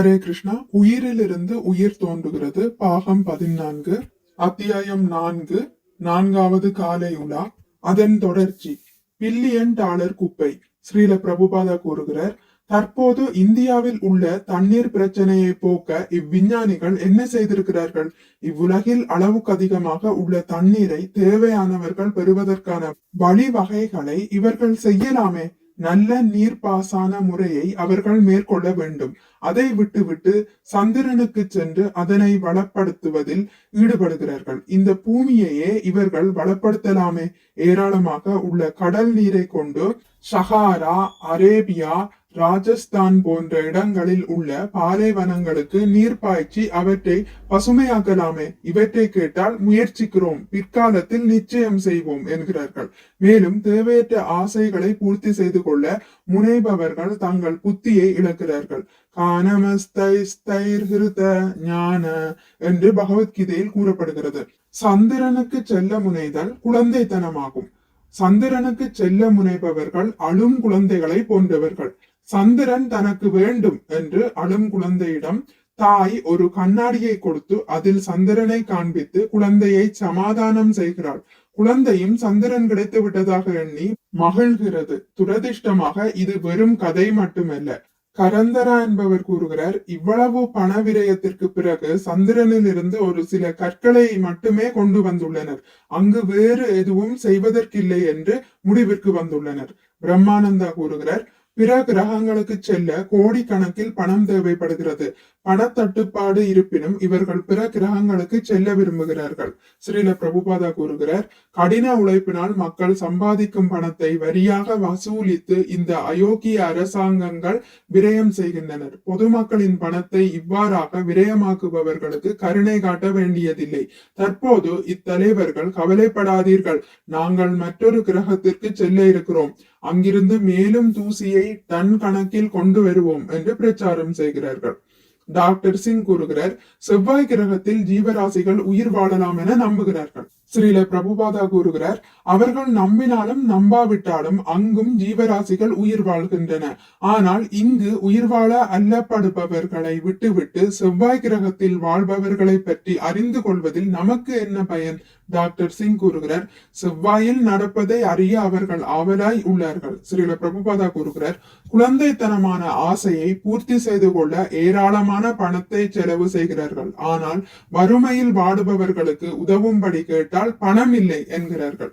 ஹரே கிருஷ்ணா. உயிரிலிருந்து உயிர் தோன்றுகிறது. பாகம் பதினான்கு அத்தியாயம் நான்கு நான்காவது காலை உலா. அதன் தொடர்ச்சி. பில்லியன் டாலர் குப்பை. ஸ்ரீல பிரபுபாதா கூறுகிறார் தற்போது இந்தியாவில் உள்ள தண்ணீர் பிரச்சனையை போக்க இவ்விஞ்ஞானிகள் என்ன செய்திருக்கிறார்கள்? இவ்வுலகில் அளவுக்கு அதிகமாக உள்ள தண்ணீரை தேவையானவர்கள் பெறுவதற்கான வழிவகைகளை இவர்கள் செய்யலாமே? நல்ல நீர்ப்பாசன முறையை அவர்கள் மேற்கொள்ள வேண்டும். அதை விட்டுவிட்டு சந்திரனுக்கு சென்று அதனை வளப்படுத்துவதில் ஈடுபடுகிறார்கள். இந்த பூமியையே இவர்கள் வளப்படுத்தலாமே. ஏராளமாக உள்ள கடல் நீரை கொண்டு சஹாரா அரேபியா ராஜஸ்தான் போன்ற இடங்களில் உள்ள பாலைவனங்களுக்கு நீர் பாய்ச்சி அவற்றை பசுமையாக்கலாமே. இவற்றை கேட்டால் முயற்சிக்கிறோம். பிற்காலத்தில் நிச்சயம் செய்வோம் என்கிறார்கள். மேலும் தேவையற்ற ஆசைகளை பூர்த்தி செய்து கொள்ள முனைபவர்கள் தங்கள் புத்தியை இழக்கிறார்கள். கானமஸ்தைஸ்தைர்ஹிருத ஞான என்று பகவத்கீதையில் கூறப்படுகிறது. சந்திரனுக்கு செல்ல முனைதல் குழந்தைத்தனமாகும். சந்திரனுக்கு செல்ல முனைபவர்கள் அழும் குழந்தைகளை போன்றவர்கள். சந்திரன் தனக்கு வேண்டும் என்று அழும் குழந்தையிடம் தாய் ஒரு கண்ணாடியை கொடுத்து அதில் சந்திரனை காண்பித்து குழந்தையை சமாதானம் செய்கிறாள். குழந்தையும் சந்திரன் கிடைத்து விட்டதாக எண்ணி மகிழ்கிறது. துரதிர்ஷ்டமாக இது வெறும் கதை மட்டுமல்ல. கரந்தரா என்பவர் கூறுகிறார் இவ்வளவு பண விரயத்திற்கு பிறகு சந்திரனில் இருந்து ஒரு சில கற்களை மட்டுமே கொண்டு வந்துள்ளனர். அங்கு வேறு எதுவும் செய்வதற்கில்லை என்று முடிவிற்கு வந்துள்ளனர். பிரம்மானந்தா கூறுகிறார் பிற கிரகங்களுக்கு செல்ல கோடிக்கணக்கில் பணம் தேவைப்படுகிறது. பணத்தட்டுப்பாடு இருப்பினும் இவர்கள் பிற கிரகங்களுக்கு செல்ல விரும்புகிறார்கள். ஸ்ரீல பிரபுபாதா கூறுகிறார் கடின உழைப்பினால் மக்கள் சம்பாதிக்கும் பணத்தை வரியாக வசூலித்து இந்த அயோக்கிய அரசாங்கங்கள் விரயம் செய்கின்றனர். பொதுமக்களின் பணத்தை இவ்வாறாக விரயமாக்குபவர்களுக்கு கருணை காட்ட வேண்டியதில்லை. தற்போது இத்தலைவர்கள் கவலைப்படாதீர்கள். நாங்கள் மற்றொரு கிரகத்திற்கு செல்ல இருக்கிறோம். அங்கிருந்து மேலும் தூசியை தன் கணக்கில் கொண்டு வருவோம் என்று பிரச்சாரம் செய்கிறார்கள். டாக்டர் சிங் கூறுகிறார் செவ்வாய் கிரகத்தில் ஜீவராசிகள் உயிர் வாழலாம் என நம்புகிறார்கள். ஸ்ரீல பிரபுபாதா கூறுகிறார் அவர்கள் நம்பினாலும் நம்பாவிட்டாலும் அங்கும் ஜீவராசிகள் உயிர் வாழ்கின்றன. ஆனால் இங்கு உயிர் வாழ அல்லப்படுபவர்களை விட்டுவிட்டு செவ்வாய் கிரகத்தில் வாழ்பவர்களை பற்றி அறிந்து கொள்வதில் நமக்கு என்ன பயன்? டாக்டர் சிங் கூறுகிறார் செவ்வாயில் நடப்பதை அறிய அவர்கள் ஆவலாய் உள்ளார்கள். ஸ்ரீல பிரபுபாதா கூறுகிறார் குழந்தைத்தனமான ஆசையை பூர்த்தி செய்து கொள்ள ஏராளமான பணத்தை செலவு செய்கிறார்கள். ஆனால் வறுமையில் வாடுபவர்களுக்கு உதவும்படி கேட்டால் என்றால் பணம் இல்லை என்கிறார்கள்.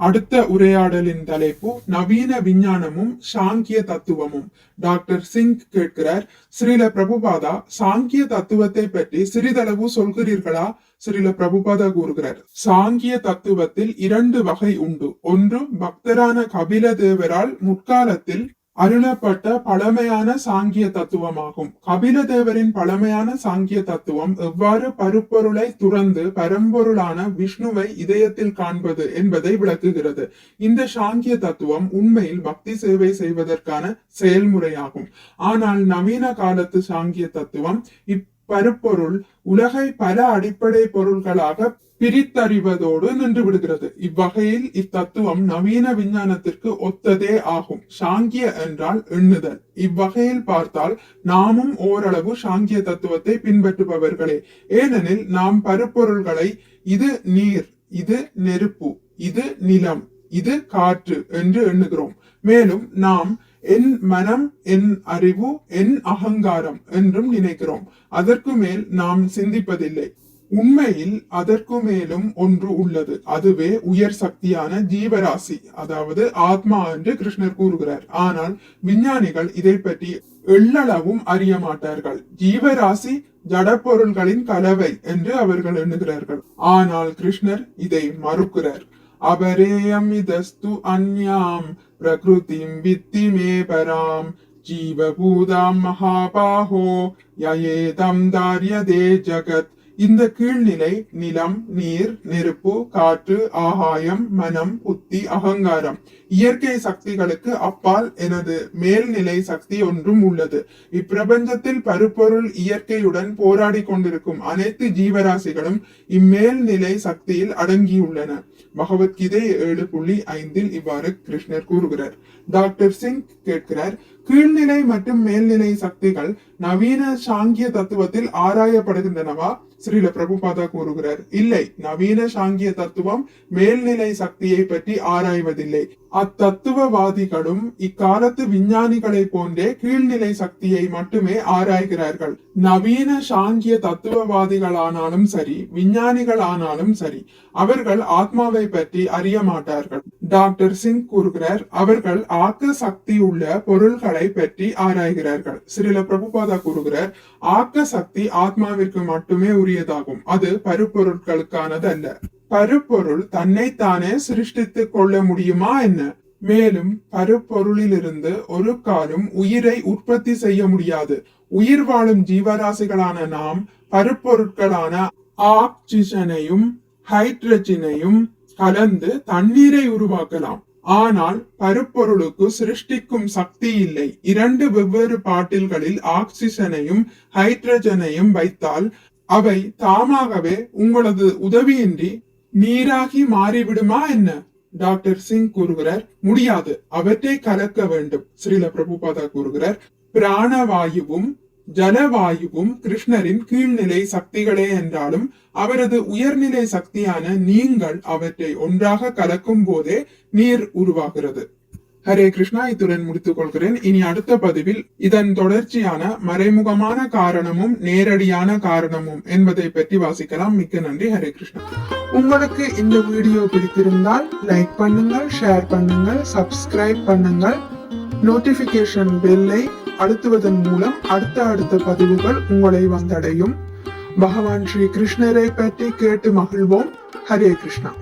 அடுத்த உரையாடலின் தலைப்பு நவீன விஞ்ஞானமும் சாங்கிய தத்துவமும். டாக்டர் சிங் கேட்கிறார் ஸ்ரீல பிரபுபாதா சாங்கிய தத்துவத்தை பற்றி சிறிதளவு சொல்கிறீர்களா? ஸ்ரீல பிரபுபாதா கூறுகிறார் சாங்கிய தத்துவத்தில் இரண்டு வகை உண்டு. ஒன்று பக்தரான கபில தேவரால் முற்காலத்தில் அருளப்பட்ட பழமையான சாங்கிய தத்துவமாகும். கபில தேவரின் பழமையான சாங்கிய தத்துவம் எவ்வாறு பருப்பொருளை துறந்து பரம்பொருளான விஷ்ணுவை இதயத்தில் காண்பது என்பதை விளக்குகிறது. இந்த சாங்கிய தத்துவம் உண்மையில் பக்தி சேவை செய்வதற்கான செயல்முறையாகும். ஆனால் நவீன காலத்து சாங்கிய தத்துவம் இப்பருப்பொருள் உலகை பல அடிப்படை பொருள்களாக பிரித்தறிவதோடு நின்று விடுகிறது. இவ்வகையில் இத்தத்துவம் நவீன விஞ்ஞானத்திற்கு ஒத்ததே ஆகும். சாங்கிய என்றால் எண்ணுதல். இவ்வகையில் பார்த்தால் நாமும் ஓரளவு சாங்கிய தத்துவத்தை பின்பற்றுபவர்களே. ஏனெனில் நாம் பருப்பொருள்களை இது நீர் இது நெருப்பு இது நிலம் இது காற்று என்று எண்ணுகிறோம். மேலும் நாம் என் மனம் என் அறிவு என் அகங்காரம் என்றும் நினைக்கிறோம். அதற்கு மேல் நாம் சிந்திப்பதில்லை. உண்மையில் அதற்கு மேலும் ஒன்று உள்ளது. அதுவே உயர் சக்தியான ஜீவராசி அதாவது ஆத்மா என்று கிருஷ்ணர் கூறுகிறார். ஆனால் விஞ்ஞானிகள் இதை பற்றி எள்ளளவும் அறிய மாட்டார்கள். ஜீவராசி ஜடப்பொருள்களின் கலவை என்று அவர்கள் எண்ணுகிறார்கள். ஆனால் கிருஷ்ணர் இதை மறுக்கிறார். அபரேயம் இதஸ்து அந்யாம் பிரகிருதிம் வித்தி மே பராம் ஜீவபூதாம் மகாபாகோ யயேதம் தாரியதே ஜகத் இந்த கீழ்நிலை நிலம் நீர் நெருப்பு காற்று ஆகாயம் மனம் புத்தி அகங்காரம். இயற்கை சக்திகளுக்கு அப்பால் எனது மேல்நிலை சக்தி ஒன்றும் உள்ளது. இப்பிரபஞ்சத்தில் பருப்பொருள் இயற்கையுடன் போராடி கொண்டிருக்கும் அனைத்து ஜீவராசிகளும் இம்மேல்நிலை சக்தியில் அடங்கியுள்ளன. பகவத்கீதை ஏழு புள்ளி ஐந்தில் இவ்வாறு கிருஷ்ணர் கூறுகிறார். டாக்டர் சிங் கேட்கிறார் கீழ்நிலை மற்றும் மேல்நிலை சக்திகள் நவீன சாங்கிய தத்துவத்தில் ஆராயப்படுகின்றனவா? ஸ்ரீல பிரபுபாதா கூறுகிறார் இல்லை. நவீன சாங்கிய தத்துவம் மேல்நிலை சக்தியை பற்றி ஆராய்வதில்லை. அத்தத்துவவாதிகளும் இக்காலத்து விஞ்ஞானிகளை போன்றே கீழ்நிலை சக்தியை மட்டுமே ஆராய்கிறார்கள். நவீன சாங்கிய தத்துவவாதிகளானாலும் சரி விஞ்ஞானிகள் ஆனாலும் சரி அவர்கள் ஆத்மாவை பற்றி அறிய மாட்டார்கள். டாக்டர் சிங் கூறுகிறார் அவர்கள் ஆக்க சக்தி உள்ள பொருள்களை பற்றி ஆராய்கிறார்கள். சிறில பிரபுபாதா கூறுகிறார் ஆக்க சக்தி ஆத்மாவிற்கு மட்டுமே உரியதாகும். அது பருப்பொருட்களுக்கானது அல்ல பருப்பொருள் தன்னைத்தானே சிருஷ்டித்துக் கொள்ள முடியுமா என்ன? மேலும் பருப்பொருளிலிருந்து ஒரு காலும் உயிரை உற்பத்தி செய்ய முடியாது. உயிர் வாழும் ஜீவராசிகளான நாம் பருப்பொருட்களான ஆக்சிஜனையும் ஹைட்ரஜனையும் கலந்து தண்ணீரை உருவாக்கலாம். ஆனால் பருப்பொருளுக்கு சிருஷ்டிக்கும் சக்தி இல்லை. இரண்டு வெவ்வேறு பாட்டில்களில் ஆக்சிஜனையும் ஹைட்ரஜனையும் வைத்தால் அவை தாமாகவே உங்களது உதவியின்றி நீராகி மாறிவிடுமா என்ன? டாக்டர் சிங் கூறுகிறார் முடியாது. அவற்றை கலக்க வேண்டும். ஸ்ரீல பிரபுபாதா கூறுகிறார் பிராணவாயுவும் ஜலவாயுவும் கிருஷ்ணரின் கீழ்நிலை சக்திகளே என்றாலும் அவரது உயர்நிலை சக்தியான நீங்கள் அவற்றை ஒன்றாக கலக்கும் போதே நீர் உருவாகிறது. ஹரே கிருஷ்ணா இத்துடன் முடித்துக் கொள்கிறேன் இனி அடுத்த பதிவில் இதன் தொடர்ச்சியான மறைமுகமான காரணமும் நேரடியான காரணமும் என்பதை பற்றி வாசிக்கலாம். மிக்க நன்றி ஹரே கிருஷ்ணா. உங்களுக்கு இந்த வீடியோ பிடித்திருந்தால் லைக் பண்ணுங்கள் ஷேர் பண்ணுங்கள் சப்ஸ்கிரைப் பண்ணுங்கள். நோட்டிபிகேஷன் பெல்லை அழுத்துவதன் மூலம் அடுத்த அடுத்த பதிவுகள் உங்களை வந்தடையும். பகவான் ஸ்ரீ கிருஷ்ணரை பற்றி கேட்டு மகிழ்வோம். ஹரே கிருஷ்ணா.